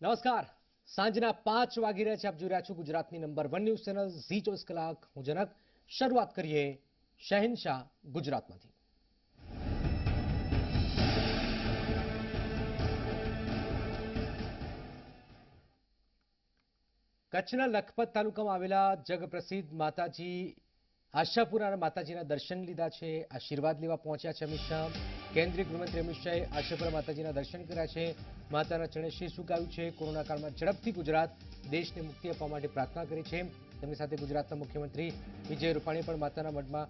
નમસ્કાર. સાંજના પાંચ વાગી રહ્યા છે. આપ જોઈ રહ્યા છો ગુજરાતની number one news channel Zee ચોવીસ કલાક. હું જનક. શરૂઆત કરીએ શહેનશાહ ગુજરાતમાંથી. કચ્છના લખપત તાલુકામાં આવેલા જગપ્રસિદ્ધ માતાજી આશાપુરાના માતાજીના દર્શન લીધા છે, આશીર્વાદ લેવા પહોંચ્યા છે અમિત શાહ. કેન્દ્રીય ગૃહમંત્રી અમિત શાહે આશાપુરા માતાજીના દર્શન કર્યા છે. માતાના ચરણે શીશ સુકાવ્યું છે? કોરોના કાળમાં ઝડપથી ગુજરાત દેશને મુક્તિ આપવા માટે પ્રાર્થના કરી છે. તેમની સાથે ગુજરાતના મુખ્યમંત્રી વિજય રૂપાણીએ પણ માતાના મઢમાં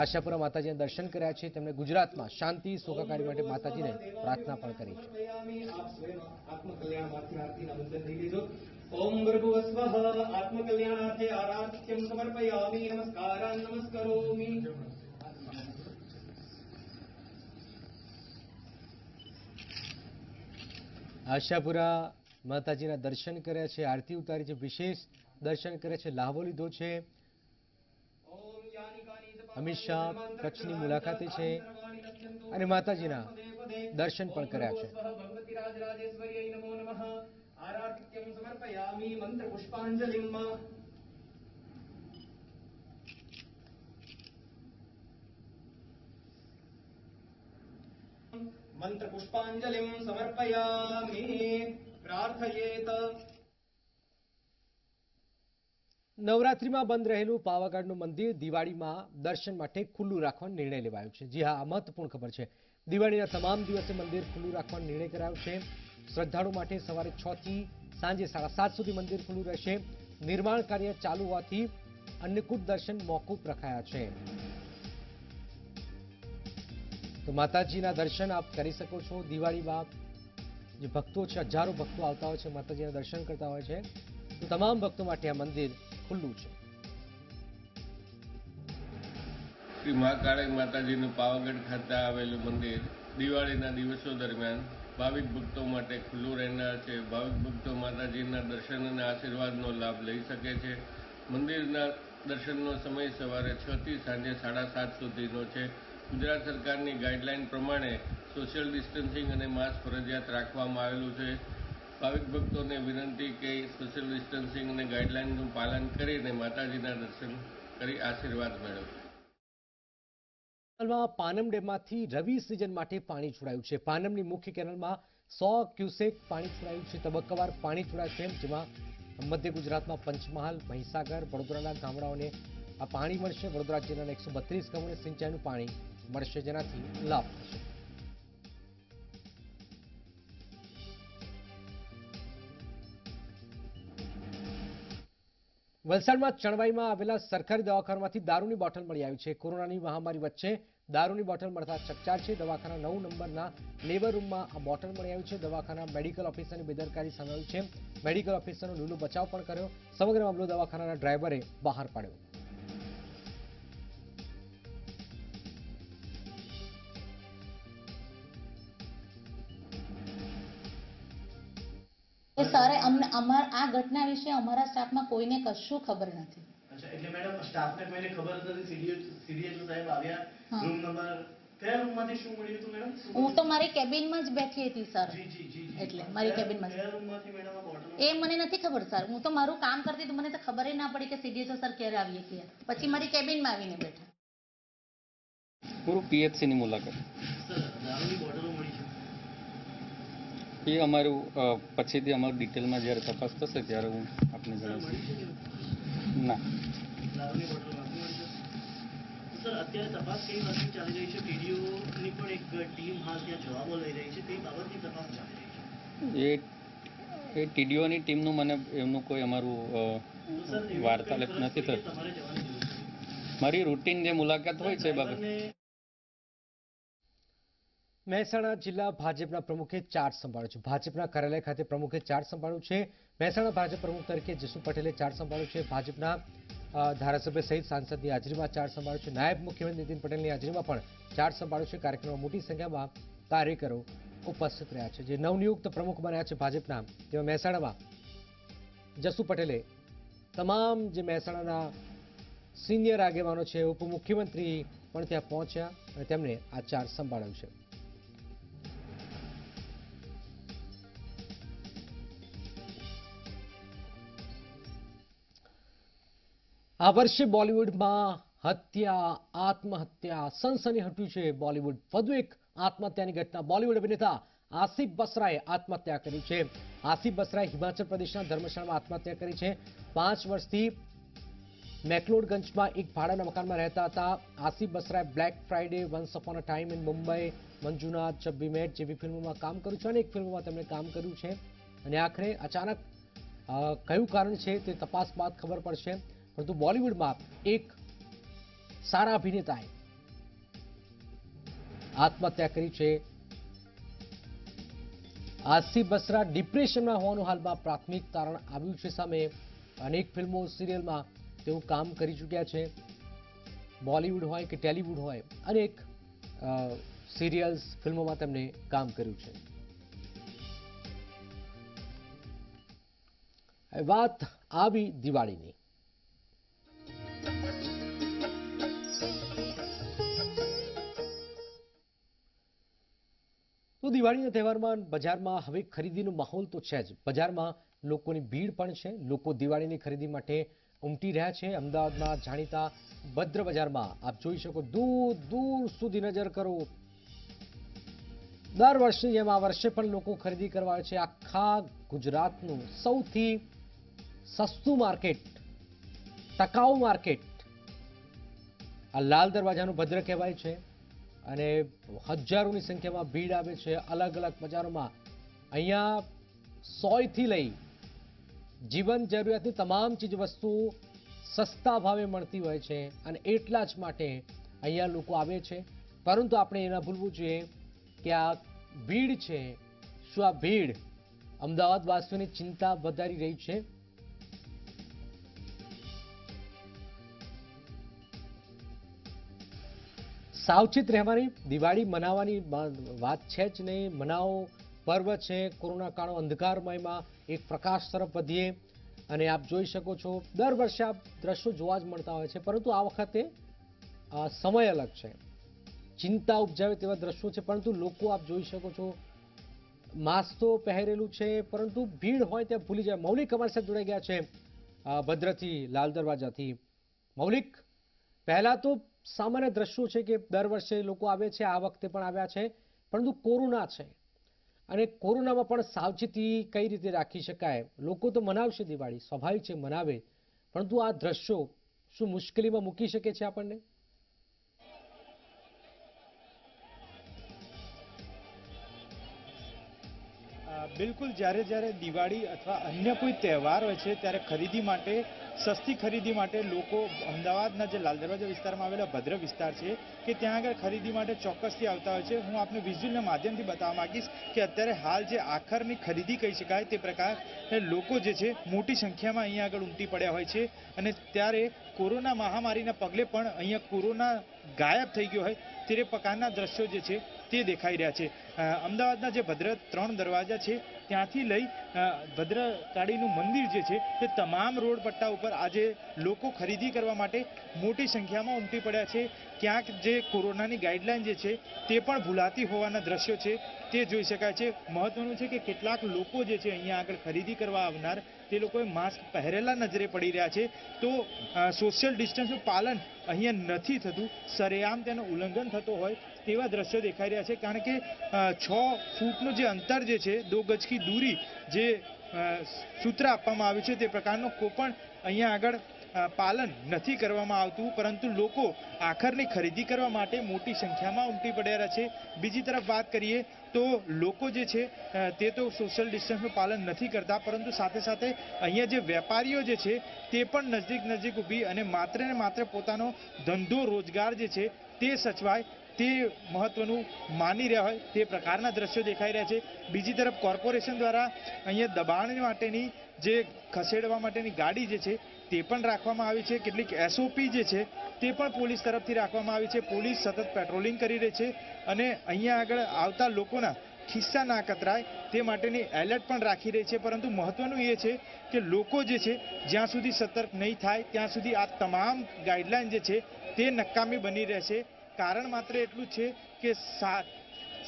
આશાપુરા માતાજીના દર્શન કર્યા છે. તેમણે ગુજરાતમાં શાંતિ, સુખાકારી માટે માતાજીને પ્રાર્થના પણ કરી છે. ઓમ ભર્ગુવસ્વઃ આત્મકલ્યાણાર્થે આરાધ્યમ સમર્પયામિ નમસ્કારાન નમસ્કરોમિ આશાપુરા માતાજીના દર્શન કર્યા છે આરતી ઉતારી છે વિશેષ દર્શન કર્યા છે લાહવો લીધો છે અમિત શાહ કચ્છની મુલાકાતે છે અને માતાજીના. દર્શન પણ કર્યા છે સમર્પયામિ મંત્ર પુષ્પાંજલિમ મંત્ર પુષ્પાંજલિમ સમર્પયામિ નવરાત્રીમાં બંધ રહેલું પાવાગઢનું મંદિર દિવાળીમાં દર્શન માટે ખુલ્લું રાખવાનો નિર્ણય લેવાયો છે. જી હા મહત્વપૂર્ણ ખબર છે. દિવાળીના તમામ દિવસે મંદિર ખુલ્લું રાખવાનો નિર્ણય કરાયો છે. શ્રદ્ધાળુ માટે સવારે છ થી સાંજે સાડા સાત સુધી મંદિર ખુલ્લું રહેશે. નિર્માણ કાર્ય ચાલુ હોવાથી અન્નકૂટ દર્શન મોકૂફ રખાયા છે. તો માતાજીના દર્શન આપ કરી શકો છો. દિવાળીમાં જે ભક્તો છે, હજારો ભક્તો આવતા હોય છે, માતાજીના દર્શન કરતા હોય છે. તો તમામ ભક્તો માટે આ મંદિર ખુલ્લું છે. શ્રી મહાકાળી માતાજીનું પાવાગઢ ખાતે આવેલું મંદિર દિવાળીના દિવસો દરમિયાન ભાવિક ભક્તો માટે ખુલ્લું રહેનાર છે. ભાવિક ભક્તો માતાજીના દર્શન અને આશીર્વાદનો લાભ લઈ શકે છે. મંદિરના દર્શનનો સમય સવારે છ થી સાંજે સાડા સાત સુધીનો છે. ગુજરાત સરકારની ગાઈડલાઈન પ્રમાણે સોશિયલ ડિસ્ટન્સિંગ અને માસ્ક ફરજિયાત રાખવામાં આવેલું છે. ભાવિક ભક્તોને વિનંતી કે સોશિયલ ડિસ્ટન્સિંગ અને ગાઈડલાઈનનું પાલન કરીને માતાજીના દર્શન કરી આશીર્વાદ મેળવે. હાલમાં પાનમ ડેમમાંથી રવિ સિઝન માટે પાણી છોડાયું છે. પાનમની મુખ્ય કેનાલમાં સો ક્યુસેક પાણી છોડાયું છે. તબક્કાવાર પાણી છોડાય છે જેમાં મધ્ય ગુજરાતમાં પંચમહાલ, મહીસાગર, વડોદરાના ગામડાઓને આ પાણી મળશે. વડોદરા જિલ્લાના એકસો બત્રીસ ગામોને સિંચાઈનું પાણી મળશે. જેનાથી લાભ થશે. વલસાડમાં ચણવાઈમાં આવેલા સરકારી દવાખાનામાંથી દારૂની બોટલ મળી આવી છે. કોરોનાની મહામારી વચ્ચે દારૂની બોટલ મળતા ચકચાર છે. દવાખાના નવ નંબરના લેબર રૂમમાં આ બોટલ મળી આવી છે. દવાખાના મેડિકલ ઓફિસરની બેદરકારી સામે છે. મેડિકલ ઓફિસરનો લૂલો બચાવ પણ કર્યો. સમગ્ર મામલો દવાખાનાના ડ્રાઈવરે બહાર પાડ્યો. અમને અમાર આ ઘટના વિશે અમારા સ્ટાફમાં કોઈને કશું ખબર નથી. અચ્છા એટલે મેડમ સ્ટાફને કોઈને ખબર નથી. સીડીએચ સીડીએચઓ સાહેબ આવ્યા રૂમ નંબર કયા રૂમમાંથી શું મળ્યું હતું મેડમ? હું તો મારી કેબિનમાં જ બેઠી હતી સર. જી જી જી જી. એટલે મારી કેબિનમાં. કયા રૂમમાંથી મેડમ એ મને નથી ખબર સર. હું તો મારું કામ કરતી તો મને તો ખબર ના પડી કે સીડીએચઓ સર ક્યારે આવીએ કે પછી મારી કેબિનમાં આવીને બેઠા. પૂરું પીએચસીની મુલાકાત સર દારૂની બોટલો મળી છે એ અમારું પછીથી અમારું ડિટેલમાં જ્યારે તપાસ થશે ત્યારે હું આપને જણાવીશ. ના. દારૂની બોટલ નથી મળી છે તો સર અત્યારે તપાસ કઈ બાબતની ચાલી રહી છે? ટીડીઓની પણ એક ટીમ હાલ ત્યાં જવાબો લઈ રહી છે. તે બાબતની તપાસ ચાલી રહી છે. એ એ ટીડીઓની ટીમનું મને એમનું કોઈ અમારું વાર્તાલાપ નથી થતો. મારી રૂટીન જે મુલાકાત હોય છે એ બાબત. મહેસાણા જિલ્લા ભાજપના પ્રમુખે ચાર્જ સંભાળ્યો છે. ભાજપના કાર્યાલય ખાતે પ્રમુખે ચાર્જ સંભાળ્યું છે. મહેસાણા ભાજપ પ્રમુખ તરીકે જસુ પટેલે ચાર્જ સંભાળ્યો છે. ભાજપના ધારાસભ્ય સહિત સાંસદની હાજરીમાં ચાર્જ સંભાળ્યો છે. નાયબ મુખ્યમંત્રી નીતિન પટેલની હાજરીમાં પણ ચાર્જ સંભાળ્યો છે. કાર્યક્રમમાં મોટી સંખ્યામાં કાર્યકરો ઉપસ્થિત રહ્યા છે. જે નવનિયુક્ત પ્રમુખ બન્યા છે ભાજપના, તેમાં મહેસાણામાં જસુ પટેલે તમામ જે મહેસાણાના સિનિયર આગેવાનો છે, ઉપમુખ્યમંત્રી પણ ત્યાં પહોંચ્યા અને તેમણે આ ચાર્જ સંભાળ્યો છે. આ વર્ષે બોલિવૂડમાં હત્યા, આત્મહત્યા, સનસની હટ્યું છે બોલિવૂડ. વધુ એક આત્મહત્યાની ઘટના. બોલિવૂડ અભિનેતા આસિફ બસરાએ આત્મહત્યા કરી છે. આસિફ બસરાએ હિમાચલ પ્રદેશના ધર્મશાળામાં આત્મહત્યા કરી છે. પાંચ વર્ષથી મેકલોડગંજમાં એક ભાડાના મકાનમાં રહેતા હતા. Asif બસરાએ black Friday, once upon a time in Mumbai, Manjunath છબ્બી mat જેવી ફિલ્મોમાં કામ કર્યું છે. અનેક ફિલ્મોમાં તેમણે કામ કર્યું છે. અને આખરે અચાનક કયું કારણ છે તે તપાસ બાદ ખબર પડશે. પરંતુ બોલિવૂડમાં એક સારા અભિનેતાએ આત્મહત્યા કરી છે. આસિફ બસરા ડિપ્રેશનમાં હોવાનું હાલમાં પ્રાથમિક તારણ આવ્યું છે સામે. અનેક ફિલ્મો, સિરિયલમાં તેઓ કામ કરી ચૂક્યા છે. બોલિવૂડ હોય કે ટેલિવૂડ હોય, અનેક સિરિયલ્સ, ફિલ્મોમાં તેમણે કામ કર્યું છે. વાત આવી દિવાળીની. તો દિવાળીના તહેવારમાં બજારમાં હવે ખરીદીનો માહોલ તો છે જ. બજારમાં લોકોની ભીડ પણ છે. લોકો દિવાળીની ખરીદી માટે ઉમટી રહ્યા છે. અમદાવાદમાં જાણીતા ભદ્ર બજારમાં આપ જોઈ શકો દૂર દૂર સુધી નજર કરો. દર વર્ષની જેમ આ વર્ષે પણ લોકો ખરીદી કરવા છે. આખા ગુજરાતનું સૌથી સસ્તું માર્કેટ, ટકાઉ માર્કેટ આ લાલ દરવાજાનું ભદ્ર કહેવાય છે અને હજારોની સંખ્યામાં ભીડ આવે છે અલગ અલગ બજારોમાં. અહીંયા સોયથી લઈ જીવન જરૂરિયાતની તમામ ચીજ વસ્તુ સસ્તા ભાવે મળતી હોય છે અને એટલા જ માટે અહીંયા લોકો આવે છે. પરંતુ આપણે એના ભૂલવું જોઈએ કે આ ભીડ છે. શું આ ભીડ અમદાવાદવાસીઓની ચિંતા વધારી રહી છે? સાવચેત રહેવાની, દિવાળી મનાવવાની વાત છે જ નહીં. મનાવો પર્વ છે, કોરોના કાળો અંધકારમયમાં એક પ્રકાશ તરફ વધીએ. અને આપ જોઈ શકો છો, દર વર્ષે આપ દ્રશ્યો જોવા જ મળતા હોય છે, પરંતુ આ વખતે સમય અલગ છે. ચિંતા ઉપજાવે તેવા દ્રશ્યો છે, પરંતુ લોકો આપ જોઈ શકો છો માસ્ક તો પહેરેલું છે, પરંતુ ભીડ હોય ત્યાં ભૂલી જાય. મૌલિક અમારી સાથે જોડાઈ ગયા છે ભદ્રથી, લાલ દરવાજાથી. મૌલિક, પહેલાં તો સામાન્ય દ્રશ્યો છે કે દર વર્ષે લોકો આવે છે, આ વખતે પણ આવ્યા છે, પરંતુ કોરોના છે. અને કોરોનામાં પણ સાવચેતી કઈ રીતે રાખી શકાય? લોકો તો મનાવશે દિવાળી, સ્વાભાવિક છે મનાવે, પરંતુ આ દ્રશ્યો શું મુશ્કેલીમાં મૂકી શકે છે આપણને? બિલકુલ જ્યારે જ્યારે દિવાળી અથવા અન્ય કોઈ તહેવાર હોય છે, ત્યારે ખરીદી માટે, સસ્તી ખરીદી માટે લોકો અમદાવાદના જે લાલ દરવાજા વિસ્તારમાં આવેલા ભદ્ર વિસ્તાર છે, કે ત્યાં આગળ ખરીદી માટે ચોક્કસથી આવતા હોય છે. હું આપને વિઝ્યુઅલના માધ્યમથી બતાવવા માંગીશ કે અત્યારે હાલ જે આખરની ખરીદી કહી શકાય તે પ્રકાર લોકો જે છે મોટી સંખ્યામાં અહીંયા આગળ ઉમટી પડ્યા હોય છે. અને ત્યારે કોરોના મહામારીના પગલે પણ અહીંયા કોરોના ગાયબ થઈ ગયો હોય, તે પ્રકારના દ્રશ્યો જે છે તે દેખાઈ રહ્યા છે. અમદાવાદના જે ભદ્ર ત્રણ દરવાજા છે, ત્યાંથી લઈ ભદ્રકાળીનું મંદિર જે છે, તે તમામ રોડ પટ્ટા ઉપર આજે લોકો ખરીદી કરવા માટે મોટી સંખ્યામાં ઉમટી પડ્યા છે. ક્યાંક જે કોરોનાની ગાઈડલાઈન જે છે, તે પણ ભૂલાતી હોવાના દ્રશ્યો છે. તે જોઈ શકાય છે. મહત્વનું છે કે કેટલાક લોકો જે છે, અહીંયા આગળ ખરીદી કરવા આવનાર તે લોકોએ માસ્ક પહેરેલા નજરે પડી રહ્યા છે. તો સોશિયલ ડિસ્ટન્સનું પાલન અહીંયા નથી થતું. સરેઆમ તેનું ઉલ્લંઘન થતો હોય તેવા દ્રશ્યો દેખાઈ રહ્યા છે. કારણ કે છ ફૂટનું જે અંતર જે છે, દો ગજ કી દૂરી જે સૂત્ર આપવામાં આવ્યું છે તે પ્રકારનો કોઈ પણ અહીંયા આગળ પાલન નથી કરવામાં આવતું, પરંતુ લોકો આખરની ખરીદી કરવા માટે મોટી સંખ્યામાં ઉમટી પડ્યા છે. બીજી તરફ વાત કરીએ તો લોકો જે છે તે તો સોશિયલ ડિસ્ટન્સનું પાલન નથી કરતા, પરંતુ સાથે સાથે અહીંયા જે વેપારીઓ જે છે, તે પણ નજીક નજીક ઊભી અને માત્ર ને માત્ર પોતાનો ધંધો રોજગાર જે છે, તે સચવાય, તે મહત્વનું માની રહ્યા હોય, તે પ્રકારના દ્રશ્યો દેખાઈ રહ્યા છે. બીજી તરફ કોર્પોરેશન દ્વારા અહીંયા દબાણ માટેની જે ખસેડવા માટેની ગાડી જે છે તે પણ રાખવામાં આવી છે. કેટલીક એસઓપી જે છે, તે પણ પોલીસ તરફથી રાખવામાં આવી છે. પોલીસ સતત પેટ્રોલિંગ કરી રહી છે અને અહીંયા આગળ આવતા લોકોના ખિસ્સા ના કતરાય તે માટેની એલર્ટ પણ રાખી રહી છે. પરંતુ મહત્વનું એ છે કે લોકો જે છે, જ્યાં સુધી સતર્ક નહીં થાય, ત્યાં સુધી આ તમામ ગાઈડલાઈન જે છે, તે નકામી બની રહેશે. કારણ માત્ર એટલું છે કે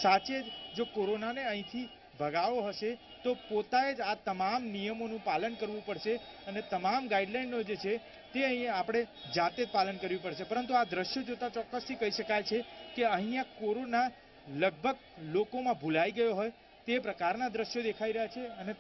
સાચે જો કોરોનાને અહીંથી ભગાવો હશે, તો પોતાએ જ આ તમામ નિયમોનું પાલન કરવું પડશે અને તમામ ગાઈડલાઈનો જે છે, તે અહીંયા આપણે જાતે જ પાલન કરવું પડશે. પરંતુ આ દ્રશ્યો જોતાં ચોક્કસથી કહી શકાય છે કે અહીંયા કોરોના લગભગ લોકોમાં ભૂલાઈ ગયો હોય તે પ્રકારના દ્રશ્યો દેખાઈ રહ્યા છે અને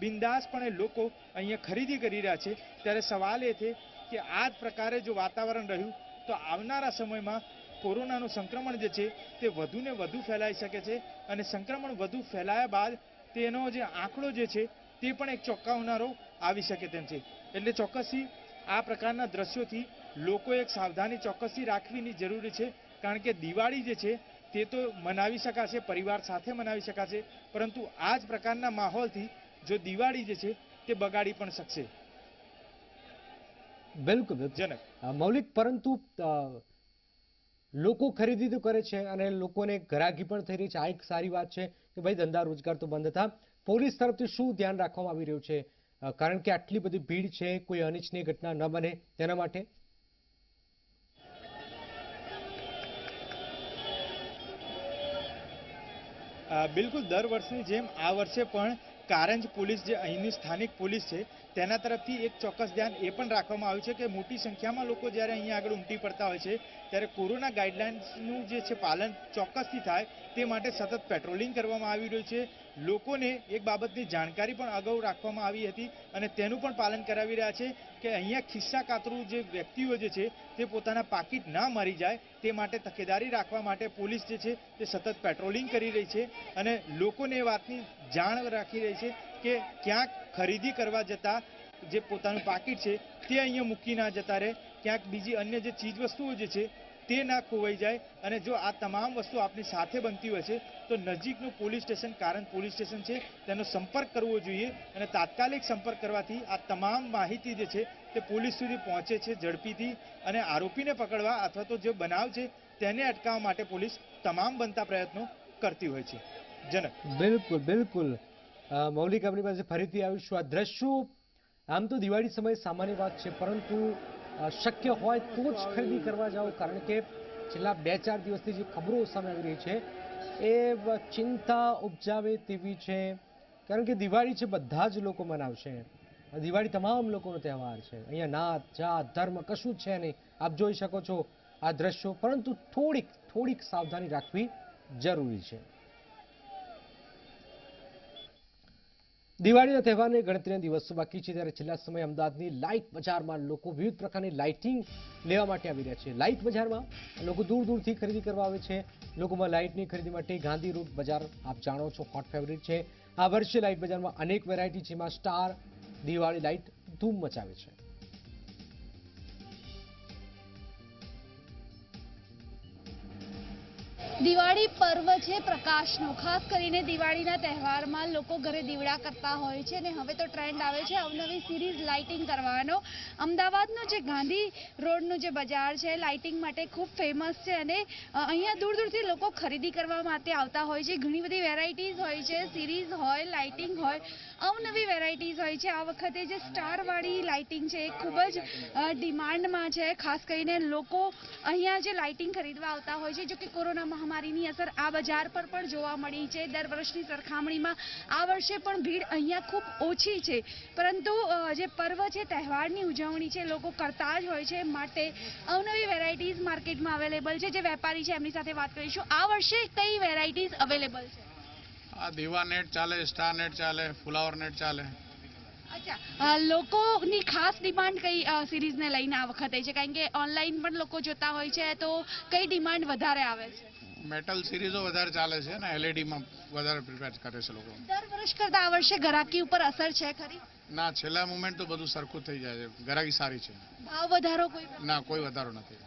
બિંદાસપણે લોકો અહીંયા ખરીદી કરી રહ્યા છે. ત્યારે સવાલ એ છે કે આ જ પ્રકારે જો વાતાવરણ રહ્યું, તો આવનારા સમયમાં કોરોનાનું સંક્રમણ જે છે તે વધુને વધુ ફેલાઈ શકે છે અને સંક્રમણ વધુ ફેલાયા બાદ તેનો જે આંકડો જે છે તે પણ એક ચોંકાવનારો આવી શકે તેમ છે. એટલે ચોક્કસથી આ પ્રકારના દ્રશ્યોથી લોકોએ એક સાવધાની ચોક્કસથી રાખવીની જરૂરી છે. કારણ કે દિવાળી જે છે તે તો મનાવી શકાશે પરિવાર સાથે મનાવી શકાશે પરંતુ આ જ પ્રકારના માહોલથી જો દિવાળી જે છે તે બગાડી પણ શકશે. બિલકુલ. જનક. મૌલિક પરંતુ લોકો ખરીદી તો કરે છે અને લોકોને ગ્રાહકી પણ થઈ રહી છે. આ એક સારી વાત છે કે ભાઈ ધંધા રોજગાર તો બંધ હતા. પોલીસ તરફથી શું ધ્યાન રાખવામાં આવી રહ્યું છે? કારણ કે આટલી બધી ભીડ છે, કોઈ અનિચ્છનીય ઘટના ન બને. તેના માટે? બિલકુલ દર વર્ષની જેમ આ વર્ષે પણ કારંજ પોલીસ જે અહીંની સ્થાનિક પોલીસ છે તેના તરફથી એક ચોક્કસ ધ્યાન એ પણ રાખવામાં આવ્યું છે કે મોટી સંખ્યામાં લોકો જ્યારે અહીંયા આગળ ઉમટી પડતા હોય છે, ત્યારે કોરોના ગાઈડલાઇન્સનું જે છે પાલન ચોક્કસથી થાય તે માટે સતત પેટ્રોલિંગ કરવામાં આવી રહ્યું છે. લોકોને એક બાબતની જાણકારી પણ અગાઉ રાખવામાં આવી હતી અને તેનું પણ પાલન કરાવી રહ્યા છે કે અહીંયા ખિસ્સા કાતરું જે વ્યક્તિઓ જે છે તે પોતાના પાકીટ ના મરી જાય તે માટે તકેદારી રાખવા માટે પોલીસ જે છે તે સતત પેટ્રોલિંગ કરી રહી છે અને લોકોને એ વાતની જાણ રાખી રહી છે કે ક્યાંક ખરીદી કરવા જતા જે પોતાનું પાકીટ છે, તે અહીંયા મૂકી ના જતા રહે. ક્યાંક બીજી અન્ય જે ચીજ જે છે, તે ના ખોવાઈ જાય. અને જો આ તમામ વસ્તુ આપની સાથે બનતી હોય છે, તો નજીકનું પોલીસ સ્ટેશન, કારણ પોલીસ સ્ટેશન છે, તેનો સંપર્ક કરવો જોઈએ. અને તાત્કાલિક સંપર્ક કરવાથી આ તમામ માહિતી જે છે, તે પોલીસ સુધી પહોંચે છે ઝડપીથી. અને આરોપીને પકડવા અથવા તો જે બનાવ છે, તેને અટકાવવા માટે પોલીસ તમામ બનતા પ્રયત્નો કરતી હોય છે. જનક. બિલકુલ બિલકુલ. મૌલિક આપણી પાસે ફરીથી આવીશું. આ દ્રશ્યો, આમ તો દિવાળી સમયે સામાન્ય વાત છે, પરંતુ શક્ય હોય તો જ ખરીદી કરવા જાઓ, કારણ કે છેલ્લા બે ચાર દિવસથી જે ખબરો સામે આવી રહી છે, એ ચિંતા ઉપજાવે તેવી છે. કારણ કે દિવાળી છે, બધા જ લોકો મનાવશે. દિવાળી તમામ લોકોનો તહેવાર છે. અહીંયા નાત, જાત, ધર્મ કશું જ છે નહીં. આપ જોઈ શકો છો આ દ્રશ્યો, પરંતુ થોડીક થોડીક સાવધાની રાખવી જરૂરી છે. દિવાળીના તહેવારને ગણતરીના દિવસો બાકી છે ત્યારે છેલ્લા સમયે અમદાવાદની લાઇટ બજારમાં લોકો વિવિધ પ્રકારની લાઇટિંગ લેવા માટે આવી રહ્યા છે. લાઇટ બજારમાં લોકો દૂર દૂરથી ખરીદી કરવા આવે છે. લોકોમાં લાઇટની ખરીદી માટે ગાંધી રોડ બજાર આપ જાણો છો હોટ ફેવરિટ છે. આ વર્ષે લાઇટ બજારમાં અનેક વેરાયટી જેમાં સ્ટાર દિવાળી લાઇટ ધૂમ મચાવે છે. દિવાળી પર્વ છે પ્રકાશનો. ખાસ કરીને દિવાળીના તહેવારમાં લોકો ઘરે દીવડા કરતા હોય છે અને હવે તો ટ્રેન્ડ આવે છે અવનવી સિરીઝ લાઇટિંગ કરવાનો. અમદાવાદનો જે ગાંધી રોડનું જે બજાર છે, લાઇટિંગ માટે ખૂબ ફેમસ છે અને અહીંયા દૂર દૂરથી લોકો ખરીદી કરવા માટે આવતા હોય છે. ઘણી બધી વેરાયટીઝ હોય છે, સિરીઝ હોય, લાઇટિંગ હોય, અવનવી વેરાયટીઝ હોય છે. આ વખતે જે સ્ટારવાળી લાઇટિંગ છે એ ખૂબ જ ડિમાન્ડમાં છે. ખાસ કરીને લોકો અહીંયા જે લાઇટિંગ ખરીદવા આવતા હોય છે, જો કે કોરોના મહામારીની અસર આ બજાર પર પણ જોવા મળી છે. દર વર્ષની સરખામણીમાં આ વર્ષે પણ ભીડ અહીંયા ખૂબ ઓછી છે. પરંતુ જે પર્વ છે તહેવારની ઉજવણી છે લોકો કરતા જ હોય છે. માટે અવનવી વેરાયટીઝ માર્કેટમાં અવેલેબલ છે. જે વેપારી છે એમની સાથે વાત કરીશું. આ વર્ષે કઈ વેરાયટીઝ અવેલેબલ છે? આ દીવા નેટ ચાલે સ્ટાર નેટ ચાલે ફુલાવર નેટ ચાલે. અચ્છા. લોકોની ખાસ ડિમાન્ડ કઈ સિરીઝને લઈને આ વખતે છે? કારણ કે ઓનલાઈન પણ લોકો જોતા હોય છે તો કઈ ડિમાન્ડ વધારે આવે છે? મેટલ સિરીઝો વધારે ચાલે છે ને એલઈડીમાં વધારે પ્રિપેર કરે છે લોકો. દર વર્ષ કરતા આ વર્ષે ગ્રાહકી ઉપર અસર છે ખરી? ના છેલ્લા મુમેન્ટ તો બધું સરખું થઈ જાય છે. ગરાકી સારી છે. ભાવ વધારો કોઈ? ના કોઈ વધારો નથી.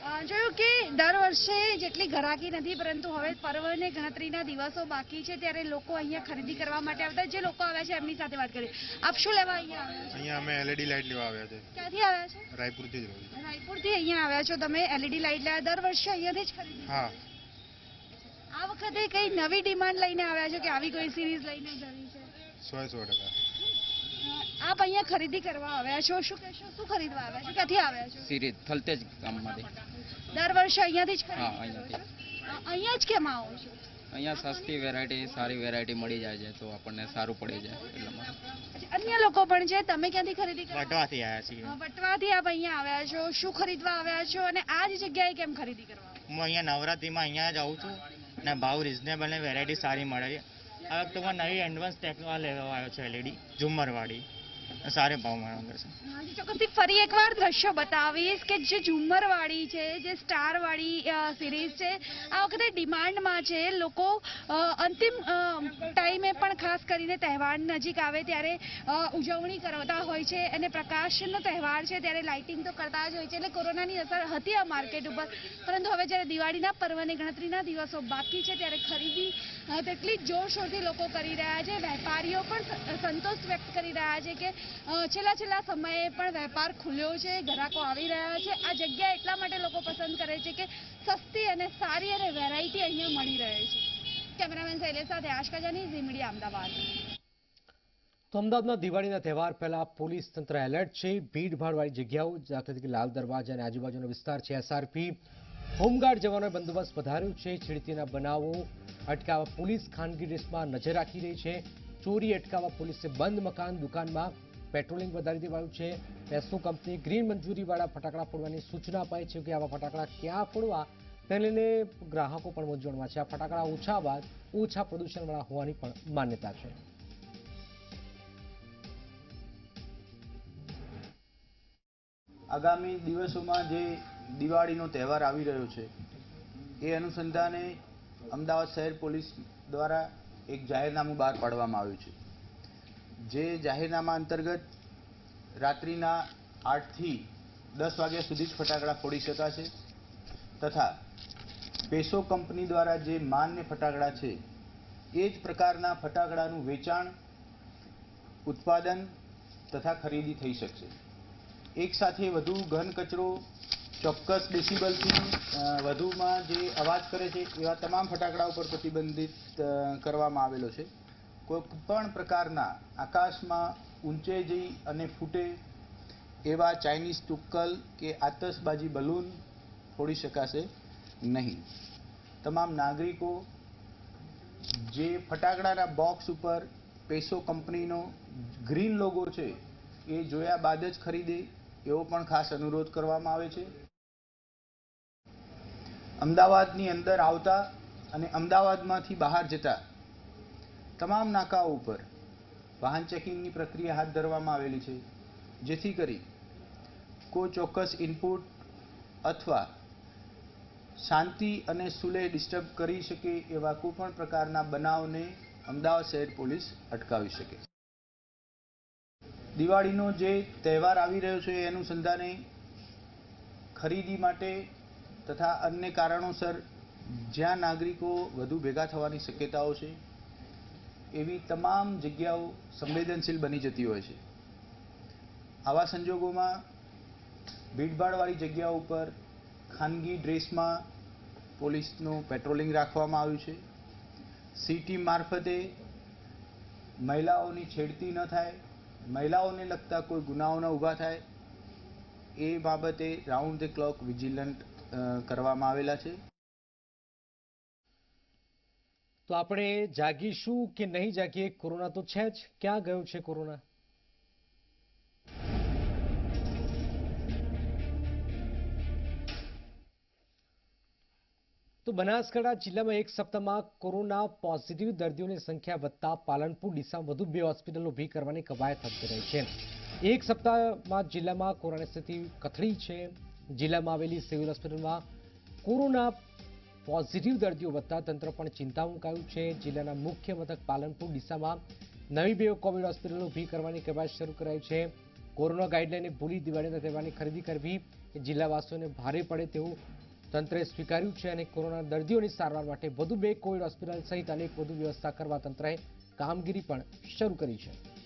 જોયું કે દર વર્ષે જેટલી ઘરાકી નથી પરંતુ હવે પર્વને ગણતરીના દિવસો બાકી છે ત્યારે લોકો અહીંયા ખરીદી કરવા માટે આવતા જે લોકો આવ્યા છે એમની સાથે વાત કરીએ. આપ શું લેવા અહીંયા અહીંયા અમે એલઈડી લાઇટ લેવા આવ્યા છે. ક્યાંથી આવ્યા છો? રાયપુરથી જ રાયપુરથી અહીંયા આવ્યા છો તમે એલઈડી લાઇટ લેવા. દર વર્ષે અહીંયાથી જ ખરીદી? હા. આ વખતે કઈ નવી ડિમાન્ડ લઈને આવ્યા છો કે આવી કોઈ સિરીઝ લઈને જવી છે? સો સો ટકા. આપ અહીંયા ખરીદી કરવા આવ્યા છો? શું કહેશો? શું ખરીદવા આવ્યા છો? ક્યાંથી આવ્યા છો? સિરીઝ થલતેજ ગામમાંથી દર વર્ષે અહીંયાથી જ હા, અહીંયાથી. અહીંયા જ કેમ આવો છો? અહીંયા સસ્તી વેરાયટી સારી વેરાયટી મળી જાય છે તો આપણને સારું પડી જાય એટલા માટે. અન્ય લોકો પણ છે તમે ક્યાંથી ખરીદી કરો? વટવાથી આવ્યા છીએ. વટવાથી આપ અહીંયા આવ્યા છો શું ખરીદવા આવ્યા છો અને આ જ જગ્યાએ કેમ ખરીદી કરવા હું અહીંયા નવરાત્રીમાં અહીંયા જ આવું છું ને ભાવ રિઝનેબલ ને વેરાયટી સારી મળે છે. આ વખતે નવી એડવાન્સ ટેકનોલોજી લેવા આવ્યો છે એલઈડી ઝુમ્મરવાળી. સારા ભાવ ચોક્કસથી ફરી એકવાર દ્રશ્યો બતાવીશ કે જે ઝુમ્મરવાળી છે, જે સ્ટારવાળી સિરીઝ છે, આ વખતે ડિમાન્ડમાં છે, લોકો અંતિમ ટાઈમે પણ ખાસ કરીને તહેવાર નજીક આવે ત્યારે ઉજવણી કરતા હોય છે અને પ્રકાશનો તહેવાર છે ત્યારે લાઇટિંગ તો કરતા જ હોય છે, એટલે કોરોનાની અસર હતી આ માર્કેટ ઉપર. પરંતુ હવે જ્યારે દિવાળીના પર્વની ગણતરીના દિવસો બાકી છે ત્યારે ખરીદી તેટલી જોરશોરથી લોકો કરી રહ્યા છે. વેપારીઓ પણ સંતોષ વ્યક્ત કરી રહ્યા છે કે છેલ્લા છેલ્લા સમયે પણ વેપાર ખુલ્યો છે ગ્રાહકો આવી રહ્યા છે. આ જગ્યા એટલા માટે લોકો પસંદ કરે છે કે સસ્તી અને સારી અને વેરાયટી અહીંયા મળી રહે છે. કેમેરામેન શૈલેષ સાથે આશકાજાની ઝી અમદાવાદ. તો અમદાવાદમાં દિવાળીના તહેવાર પહેલા પોલીસ તંત્ર એલર્ટ છે. ભીડભાડવાળી જગ્યાઓ દાખલા તરીકે લાલ દરવાજા અને આજુબાજુનો વિસ્તાર છે એસઆરપી. હોમગાર્ડ જવાનોએ બંદોબસ્ત વધાર્યો છે. છેડતીના બનાવો અટકાવવા પોલીસ ખાનગી ડ્રેસમાં નજર રાખી રહી છે. ચોરી અટકાવવા પોલીસે બંધ મકાન દુકાનમાં પેટ્રોલિંગ વધારી દેવાયું છે. પેસો કંપની ગ્રીન મંજૂરીવાળા ફટાકડા ફોડવાની સૂચના અપાઈ છે કે આવા ફટાકડા ક્યાં ફોડવા તેને લઈને ગ્રાહકો પણ મૂંઝવણમાં છે. આ ફટાકડા ઓછા બાદ ઓછા પ્રદૂષણવાળા હોવાની પણ માન્યતા છે. આગામી દિવસોમાં જે દિવાળીનો તહેવાર આવી રહ્યો છે, એ અનુસંધાને અમદાવાદ શહેર પોલીસ દ્વારા એક જાહેરનામું બહાર પાડવામાં આવ્યું છે. જે જાહેરનામા અંતર્ગત રાત્રિના આઠથી દસ વાગ્યા સુધી જ ફટાકડા ફોડી શકાશે તથા પેસો કંપની દ્વારા જે માન્ય ફટાકડા છે, એ જ પ્રકારના ફટાકડાનું વેચાણ, ઉત્પાદન તથા ખરીદી થઈ શકશે. એક સાથે વધુ ઘન કચરો, ચોક્કસ ડેસિબલથી વધુમાં જે અવાજ કરે છે, એવા તમામ ફટાકડા ઉપર પ્રતિબંધિત કરવામાં આવેલો છે. કોઈ પણ પ્રકારના આકાશમાં ઊંચે જઈ અને ફૂટે, એવા ચાઇનીઝ તુક્કલ કે આતશબાજી બલૂન ફોડી શકાશે નહીં. તમામ નાગરિકો જે ફટાકડાના બોક્સ ઉપર પેસો કંપનીનો ગ્રીન લોગો છે, એ જોયા બાદ જ ખરીદે, એવો પણ ખાસ અનુરોધ કરવામાં આવે છે. અમદાવાદની અંદર આવતા અને અમદાવાદમાંથી બહાર જતા તમામ નાકાઓ ઉપર વાહન ચેકિંગની પ્રક્રિયા હાથ ધરવામાં આવેલી છે, જેથી કરી કોઈ ચોક્કસ ઇનપુટ અથવા શાંતિ અને સુલેહ ડિસ્ટર્બ કરી શકે એવા કોઈપણ પ્રકારના બનાવને અમદાવાદ શહેર પોલીસ અટકાવી શકે. દિવાળીનો જે તહેવાર આવી રહ્યો છે, એ અનુસંધાને ખરીદી માટે તથા અન્ય કારણોસર જ્યાં નાગરિકો વધુ ભેગા થવાની શક્યતાઓ છે એવી તમામ જગ્યાઓ સંવેદનશીલ બની જતી હોય છે. આવા સંજોગોમાં ભીડભાડવાળી જગ્યાઓ ઉપર ખાનગી ડ્રેસમાં પોલીસનું પેટ્રોલિંગ રાખવામાં આવ્યું છે. સિટી મારફતે મહિલાઓની છેડતી ન થાય, મહિલાઓને લગતા કોઈ ગુનાઓ ન ઊભા થાય, એ બાબતે રાઉન્ડ ધ ક્લોક વિજિલન્ટ કરવામાં આવેલા છે. તો આપણે જાગીશું કે નહીં જાગીએ? કોરોના તો છે જ. ક્યાં ગયો છે કોરોના? તો બનાસકાંઠા જિલ્લામાં એક સપ્તાહમાં કોરોના પોઝિટિવ દર્દીઓની સંખ્યા વધતા પાલનપુર, ડીસામાં વધુ બે હોસ્પિટલ ઊભી કરવાની કવાયત હાથ ધરાઈ છે. એક સપ્તાહમાં જિલ્લામાં કોરોનાની સ્થિતિ કથળી છે. જિલ્લામાં આવેલી સિવિલ હોસ્પિટલમાં કોરોના પોઝિટિવ દર્દીઓ વધતા તંત્ર પણ ચિંતા મુકાયું છે. જિલ્લાના મુખ્ય મથક પાલનપુર, ડીસામાં નવી બે કોવિડ હોસ્પિટલ ઊભી કરવાની કવાયત શરૂ કરાઈ છે. કોરોના ગાઈડલાઈનને ભૂલી દિવાળીના તહેવારની ખરીદી કરવી એ જિલ્લાવાસીઓને ભારે પડે તેવું તંત્રે સ્વીકાર્યું છે અને કોરોના દર્દીઓની સારવાર માટે વધુ બે કોવિડ હોસ્પિટલ સહિત અનેક વધુ વ્યવસ્થા કરવા તંત્રએ કામગીરી પણ શરૂ કરી છે.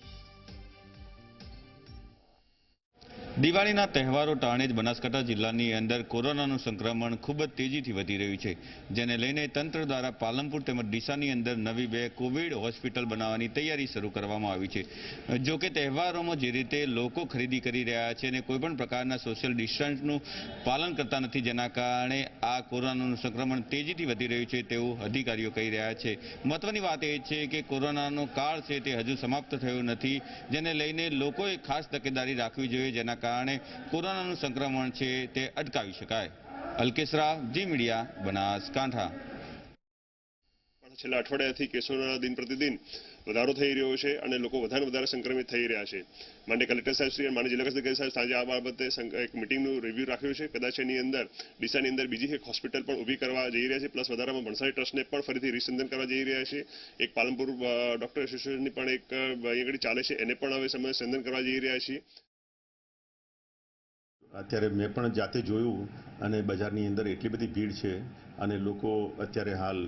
દિવાળીના તહેવારો ટાણે જ બનાસકાંઠા જિલ્લાની અંદર કોરોનાનું સંક્રમણ ખૂબ જ તેજીથી વધી રહ્યું છે, જેને લઈને તંત્ર દ્વારા પાલનપુર તેમજ ડીસાની અંદર નવી બે કોવિડ હોસ્પિટલ બનાવવાની તૈયારી શરૂ કરવામાં આવી છે. જો કે તહેવારોમાં જે રીતે લોકો ખરીદી કરી રહ્યા છે અને કોઈપણ પ્રકારના સોશિયલ ડિસ્ટન્સનું પાલન કરતા નથી, જેના કારણે આ કોરોનાનું સંક્રમણ તેજીથી વધી રહ્યું છે તેવું અધિકારીઓ કહી રહ્યા છે. મહત્વની વાત એ છે કે કોરોનાનો કાળ છે તે હજુ સમાપ્ત થયો નથી, જેને લઈને લોકોએ ખાસ તકેદારી રાખવી જોઈએ, જેના કારણે કોરોનાનું સંક્રમણ છે તે અટકાવી શકાય. અલ્કેશરા જી મીડિયા બનાસકાંઠા છેલ્લા અઠવાડિયાથી કેસોના દિન પ્રતિદિન વધારો થઈ રહ્યો છે અને લોકો વધારે વધારે સંક્રમિત થઈ રહ્યા છે. માન્ય કલેક્ટર સાહેબ અને માન્ય જિલ્લા કલેક્ટર સાહેબ સાંજે આ બાબતે એક મિટિંગનું રિવ્યૂ રાખ્યું છે. કદાચ એની અંદર, ડીસાની અંદર બીજી એક હોસ્પિટલ પણ ઊભી કરવા જઈ રહ્યા છે. પ્લસ વધારામાં ભણસારી ટ્રસ્ટને પણ ફરીથી રિસંદન કરવા જઈ રહ્યા છે. એક પાલનપુર ડોક્ટર એસોસિએશનની પણ એક અહીંયા ચાલે છે. એને પણ હવે સમય સંદન કરવા જઈ રહ્યા છીએ. અત્યારે મેં પણ જાતે જોયું અને બજારની અંદર એટલી બધી ભીડ છે અને લોકો અત્યારે હાલ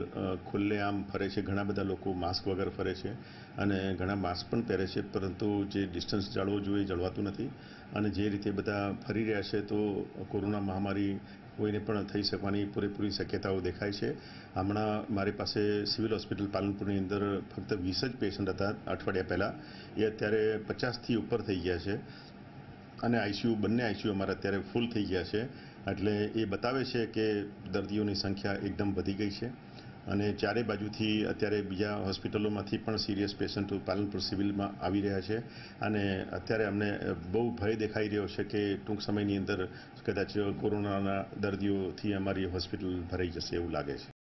ખુલ્લેઆમ ફરે છે. ઘણા બધા લોકો માસ્ક વગર ફરે છે અને ઘણા માસ્ક પણ પહેરે છે, પરંતુ જે ડિસ્ટન્સ જાળવો જોઈએ એ જળવાતું નથી. અને જે રીતે બધા ફરી રહ્યા છે તો કોરોના મહામારી કોઈને પણ થઈ શકવાની પૂરેપૂરી શક્યતાઓ દેખાય છે. હમણાં મારી પાસે સિવિલ હોસ્પિટલ પાલનપુરની અંદર ફક્ત વીસ જ પેશન્ટ હતા અઠવાડિયા પહેલાં. એ અત્યારે પચાસથી ઉપર થઈ ગયા છે. અને આઈસીયુ, બંને આઈસીયુ અમારા અત્યારે ફૂલ થઈ ગયા છે. એટલે એ બતાવે છે કે દર્દીઓની સંખ્યા એકદમ વધી ગઈ છે. અને ચારે બાજુથી અત્યારે બીજા હોસ્પિટલોમાંથી પણ સિરિયસ પેશન્ટો પાલનપુર સિવિલમાં આવી રહ્યા છે. અને અત્યારે અમને બહુ ભય દેખાઈ રહ્યો છે કે ટૂંક સમયની અંદર કદાચ કોરોનાના દર્દીઓથી અમારી હોસ્પિટલ ભરાઈ જશે એવું લાગે છે.